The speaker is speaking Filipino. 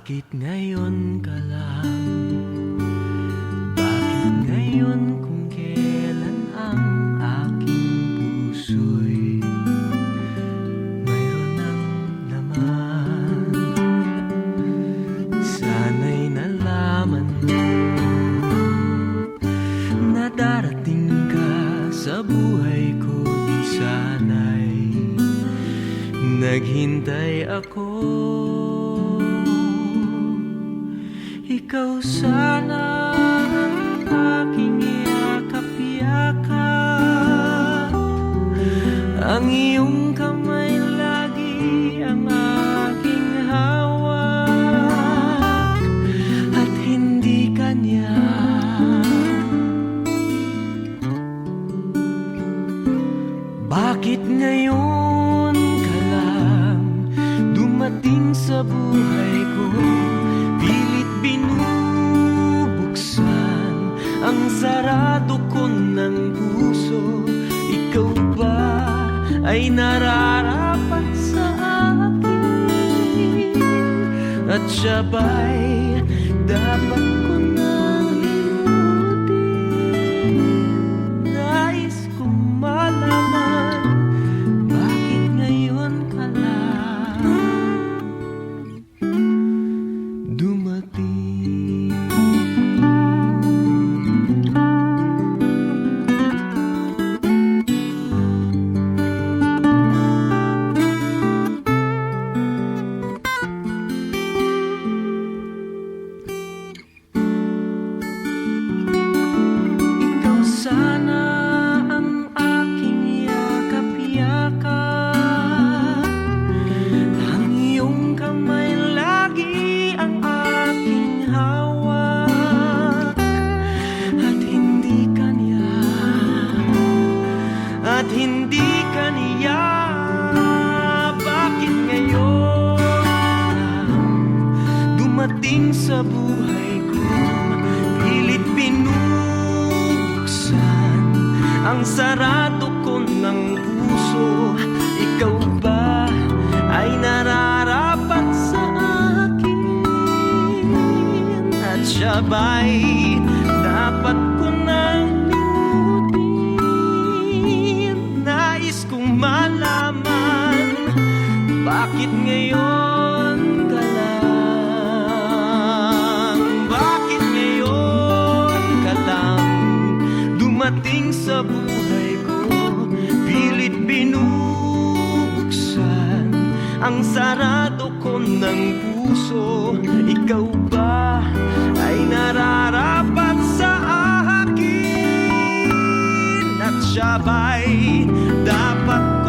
Bakit ngayon ka lang? Bakit ngayon kung kailan ang aking puso'y mayroon ng laman? Sana'y nalaman mo na darating ka sa buhay ko Di sana'y naghintay ako Ikaw sana ang aking yakap-yakap. Ang iyong kamay lagi ang aking hawak At hindi kanya. Bakit ngayon ka lang dumating sa buhay ko binubuksan ang sarado ko ng puso. Ikaw ba ay nararapat sa akin? At siya ba'y dapat ko Ang sarado ko ng puso. Ikaw ba ay nararapat sa akin? At siya ba'y dapat ko nang limutin? Nais kong malaman Bakit ngayon ka Bakit ngayon ka Dumating sa buhay Ang sarado ko ng puso Ikaw ba ay nararapat sa akin? At siya ba'y dapat